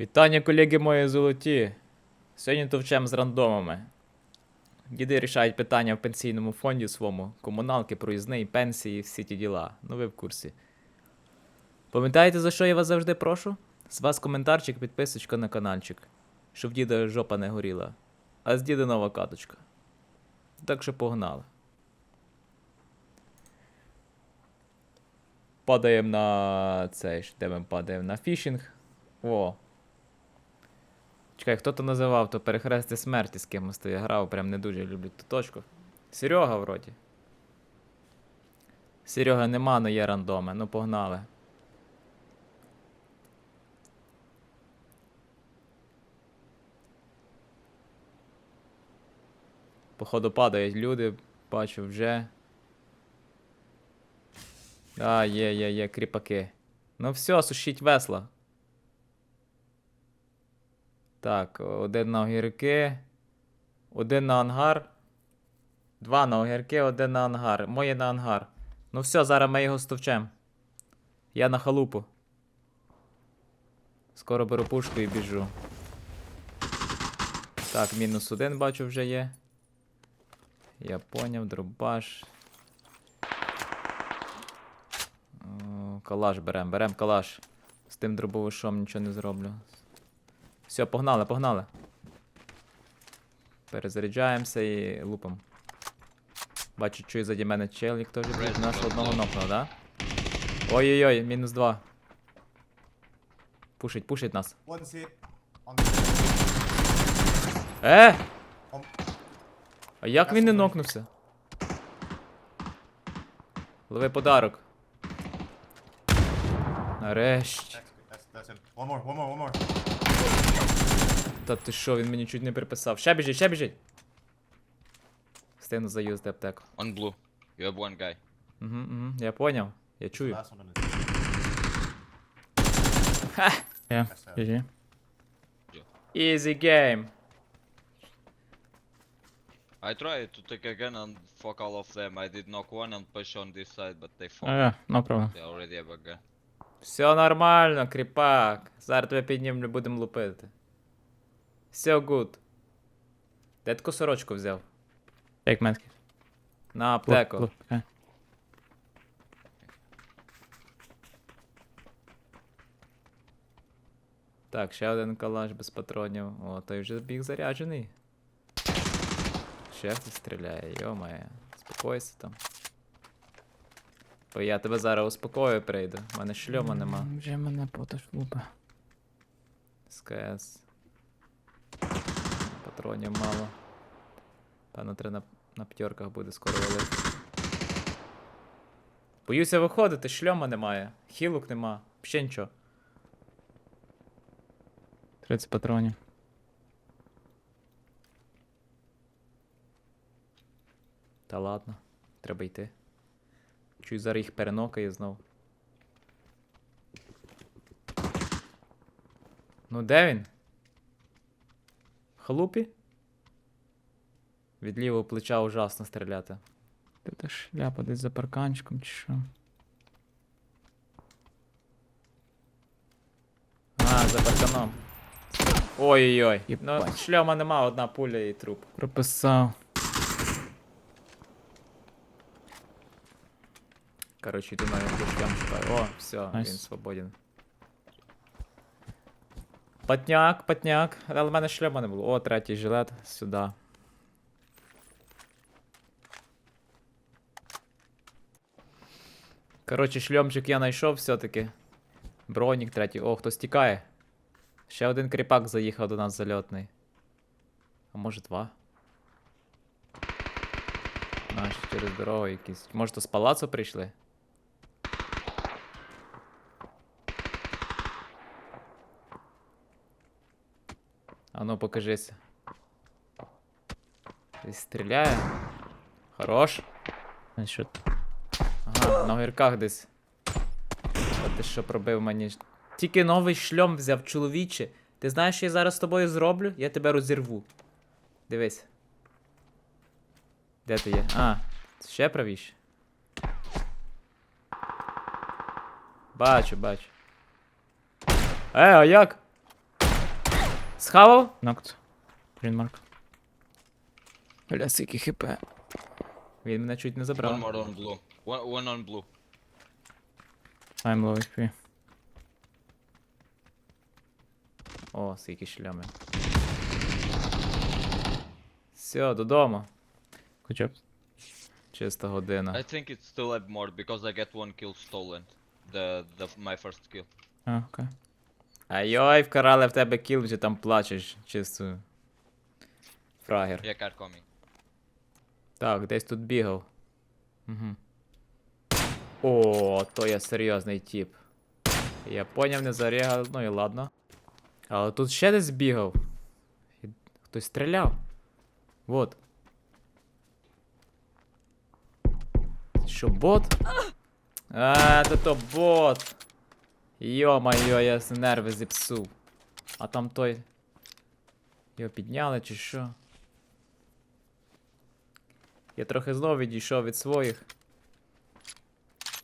Вітання, колеги мої золоті. Сьогодні товчем з рандомами. Діди рішають питання в пенсійному фонді своєму, комуналки, проїзний, пенсії, всі ті діла. Ну ви в курсі. Пам'ятаєте, за що я вас завжди прошу? З вас коментарчик, підписочка на каналчик. Щоб діда жопа не горіла. А з діда нова каточка. Так що погнали. Падаємо на цей де ми падаємо на фішинг. О. Чекай, хто то називав, то перехрести смерті з кимось то я грав, прям не дуже люблю ту точку. Серега вроді. Серега нема, но є рандоми. Ну погнали. Походу падають люди, бачу вже. А, є, є, є, кріпаки. Ну все, сушіть весла. Так, один на огірки. Один на ангар. Два на огірки, один на ангар. Моє на ангар. Ну все, зараз ми його стовчем. Я на халупу. Скоро беру пушку і біжу. Так, мінус один бачу вже є. Я поняв, дробаш. Калаш берем, берем калаш. З тим дробовишом нічого не зроблю. Все, погнали, погнали. Перезаряджаємося і лупом. Бачу, чую заді мене челік теж біжить. Наш одного нокнув, да? Ой-ой-ой, мінус два. Пушить, пушить нас. Е! А як він не нокнувся? Лови подарок. Нарешті. One more, one more, one more. Та ти що, він мені чуть не приписав. Ще біжить, ще біжить. Встигну заюзати аптеку. On blue. You have one guy. Угу, угу, я поняв. Я чую. last one on his Yeah, That's. GG. Easy game. I tried to take again and fuck all of them. I did knock one and push on this side, but they fuck. Yeah, no problem. They already have a gun. Все нормально, кріпак. Зараз тебе піднімлю, будемо лупити. Все good. Де таку сорочку взяв? Take medkit. На аптеку. Так, ще один калаш без патронів. О, той вже біг заряджений. Ще хтось стріляє, йомає. Спокойся там. Бо я тебе зараз успокою прийду. У мене шльома нема. Вже мене поташ лупа. СКС. Патронів мало. Певно, треба на, на п'ятерках буде скоро валити. Боюся виходити, шльома немає. Хілок нема. Ще нічого. 30 патронів. Та ладно, треба йти. Чую, зараз їх перенокає знов. Ну де він? Халупі? Від лівого плеча ужасно стріляти. Ти та шляпа десь за парканчиком чи що? А, за парканом. Ой-ой-ой. Ну, шльома нема, одна пуля і труп. Прописав. Коротше, йду на шлям шукаю. О, все, він свободен. Патняк, патняк. Але в мене шлема не було. О, третій жилет. Сюди. Коротше, шльомчик я знайшов все-таки. Бронік третій. О, хтось тікає. Ще один кріпак заїхав до нас зальотний. А може два? А, ще через дорогу якісь. Може, то з палацу прийшли? А ну покажися. Десь стріляє. Хорош. Що? Ага, на огірках десь. А ти що пробив мені? Тільки новий шльом взяв, чоловіче. Ти знаєш, що я зараз з тобою зроблю? Я тебе розірву. Дивись. Де ти є? А, ще правіше. Бачу, бачу. Е, а як? Схавав? Нокт. Грінмарк. Бля, скільки хп. Він мене чуть не One забрав. more on blue. One, one on blue. I'm low HP. О, скільки шльоми. Все, додому. Good job. Чиста година. I think it's still have more because I get one kill stolen. The, the my first kill. А, окей. Айой, вкарали в тебе кіл, вже там плачеш, чисто. Фрагер. Car coming. Так, десь тут бігав. Угу. О, то я серйозний тип. Я поняв, не зарягав, ну і ладно. Але тут ще десь бігав. Хтось стріляв. Вот. Що, бот? А, то то бот. Йо-моє, я нерви зіпсув. А там той. Його підняли чи що? Я трохи знову відійшов від своїх.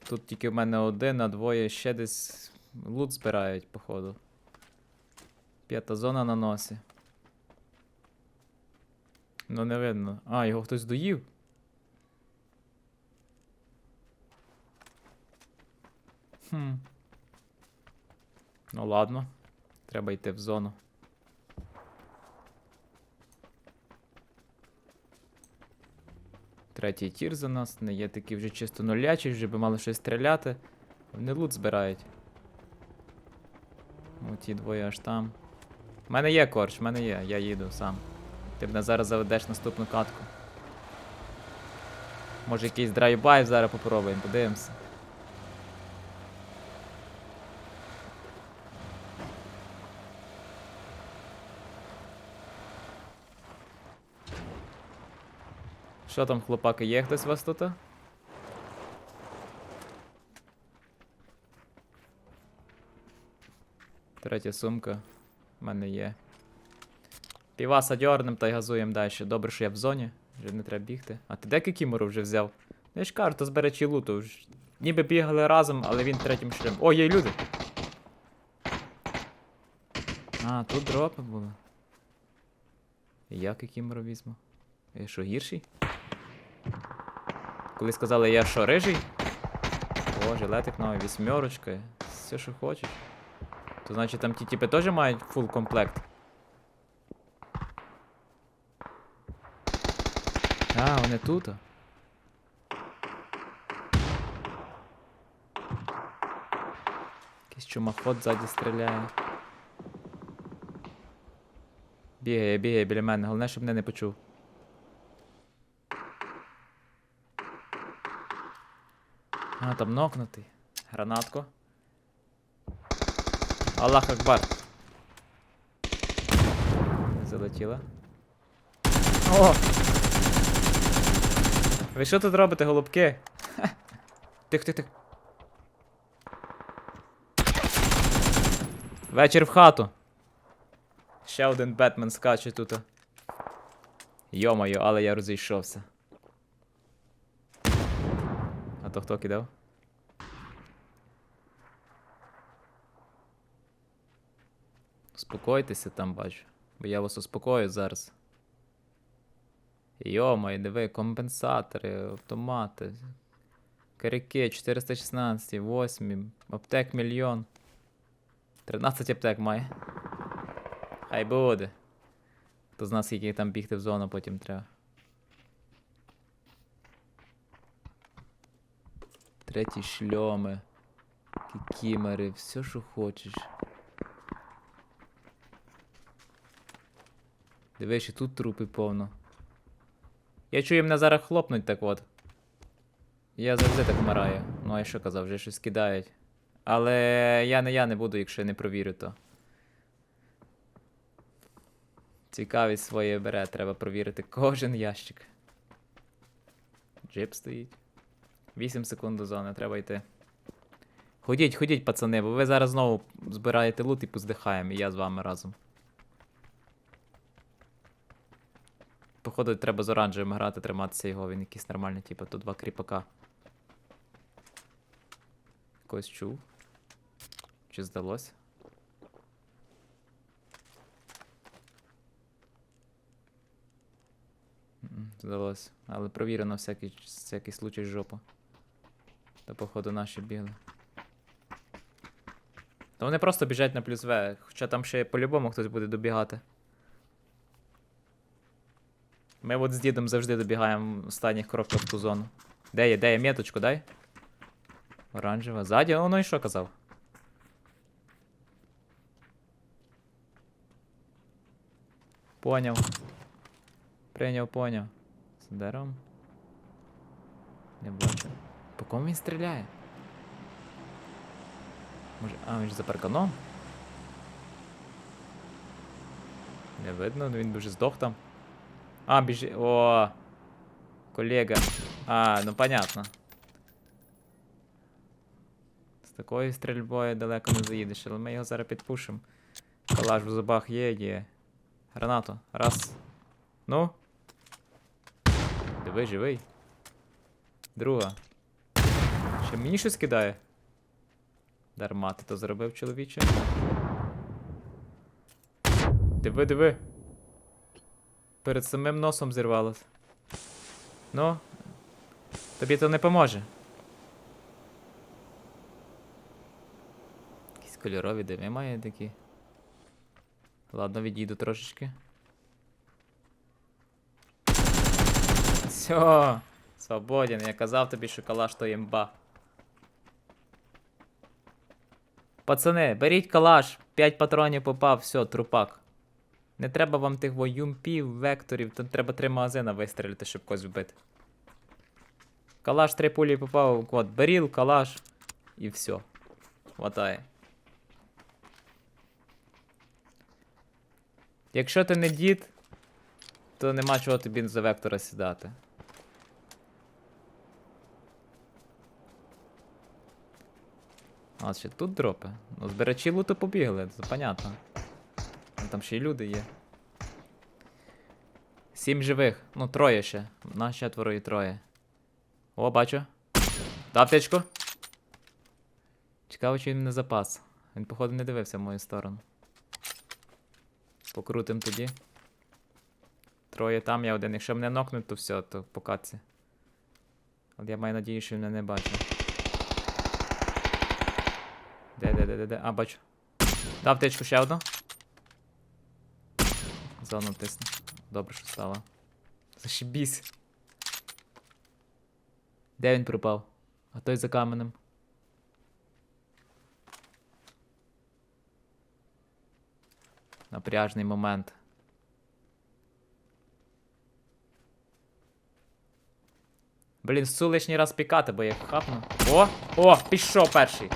Тут тільки в мене один, а двоє ще десь лут збирають, походу. П'ята зона на носі. Ну не видно. А, його хтось доїв. Хм. Ну ладно. Треба йти в зону. Третій тір за нас. Не є такі вже чисто нулячі, вже би мали щось стріляти. Вони лут збирають. О, ті двоє аж там. У мене є корч, в мене є, я їду сам. Ти мене зараз заведеш наступну катку. Може якийсь драйвбай зараз попробуємо, подивимося. Що там, хлопаки, є хтось у вас тут? Третя сумка. в мене є. Піваса дьорнем та й газуємо далі. Добре, що я в зоні. Вже не треба бігти. А ти де кікімору вже взяв? Я ж кажу, то збере чи луту. Ніби бігали разом, але він третім шлем. О, є люди! А, тут дропи були. Я кікімору візьму. Я що, гірший? Коли сказали, я що, рижий? О, жилетик новий, вісьмерочка. Все, що хочеш. То значить там ті типи теж мають фул комплект. А, вони тут. Якийсь чумаход ззаді стріляє. Бігає, бігає біля мене, головне, щоб мене не почув. А, там нокнутий. Гранатку. Аллах Акбар. Залетіла. О! Ви що тут робите, голубки? Тих, тих, тих. Вечір в хату. Ще один Бетмен скаче тут. Йо-моє, але я розійшовся. А то хто кидав? Успокойтеся там, бачу. Бо я вас успокою зараз. Йомай, диви, компенсатори, автомати. Каряки 416, 8, аптек мільйон. 13 аптек має. Хай буде. Хто з нас скільки там бігти в зону потім треба. Треті шльоми. Кікімери, все, що хочеш. Диви, ще тут трупи повно. Я чую, мене зараз хлопнуть так от. Я завжди так вмираю. Ну, а я що казав, вже щось кидають. Але я не я не буду, якщо я не провірю, то. Цікавість своє бере, треба провірити кожен ящик. Джип стоїть. 8 секунд до зони, треба йти. Ходіть, ходіть, пацани, бо ви зараз знову збираєте лут і поздихаємо, і я з вами разом. Походу, треба з оранжевим грати, триматися його, він якийсь нормальний, типу, тут два кріпака. Якось чув. Чи здалося? Здалося. Але провірено всякий всякий случай жопу. Та походу наші бігли. Та вони просто біжать на плюс В, хоча там ще по-любому хтось буде добігати. Ми от з дідом завжди добігаємо останніх кроках в ту зону. Де є, де є меточку, дай? Оранжева. Ззаді, воно і що казав? Поняв. Прийняв, поняв. З деревом. Не бачу. Кому він стріляє? Може. А, він ж за парканом? Не видно, він би вже здох там. А, біжи. О! Колега. А, ну понятно. З такою стрільбою далеко не заїдеш, але ми його зараз підпушимо. Калаш в зубах є, є. Гранату. Раз. Ну. Диви, живий. Друга. Ще мені щось кидає. Дарма ти то зробив, чоловіче. Диви, диви. Перед самим носом зірвалось. Ну. Тобі то не поможе. Якісь кольорові дими має такі. Ладно, відійду трошечки. Все, свободен. Я казав тобі, що калаш то ємба. Пацани, беріть калаш, 5 патронів попав, все, трупак. Не треба вам тих во юмпів, векторів, там треба три магазина вистрілити, щоб когось вбити. Калаш три пулі попав, от, беріл, калаш і все. Хватає. Якщо ти не дід, то нема чого тобі за вектора сідати. А, ще тут дропи. Ну, збирачі луту побігли, це понятно. Ну, Там ще й люди є. Сім живих. Ну, троє ще. Нас четверо і троє. О, бачу. Дав аптечку. Цікаво, чи він не запас. Він, походу, не дивився в мою сторону. Покрутим тоді. Троє там, я один. Якщо мене нокнуть, то все, то по катці. Але я маю надію, що він мене не бачив. Де, де, де? А, бачу. Дав течку ще одну. Зону тисну. Добре, що стало. Зашибісь. Де він пропав? А той за каменем. Напряжний момент. Блін, су лишній раз пікати, бо я хапну. О! О! Пішов перший.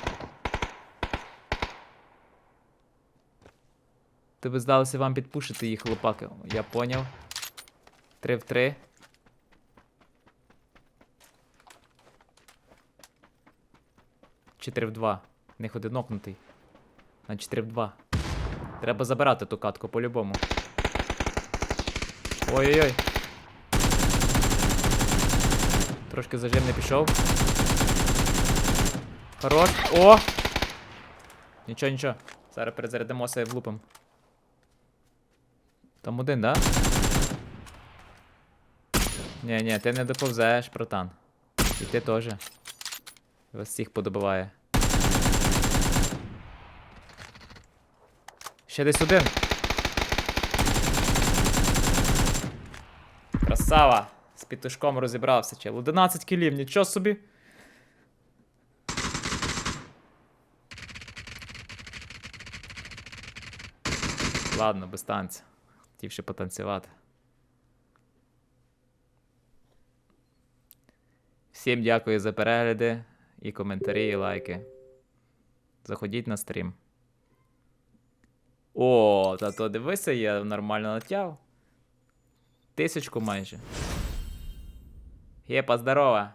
Тобі здалося вам підпушити їх, хлопаки. Я поняв. Три в три. Чотири в два. В них один окнутий. На 4 в 2. Треба забирати ту катку по-любому. Ой-ой-ой. Трошки зажим не пішов. Хорош. О! Нічого, нічого. Зараз перезарядимося і влупим. Там один, да? Ні, ні, ти не доповзеш, братан. І ти теж. Вас всіх подобиває. Ще десь один. Красава! З пітушком розібрався, чел. 11 кілів, нічого собі. Ладно, без танця. Хотів ще потанцювати. Всім дякую за перегляди і коментарі, і лайки. Заходіть на стрім. О, та то дивися, я нормально натяв. Тисячку майже. Єпа, здорова.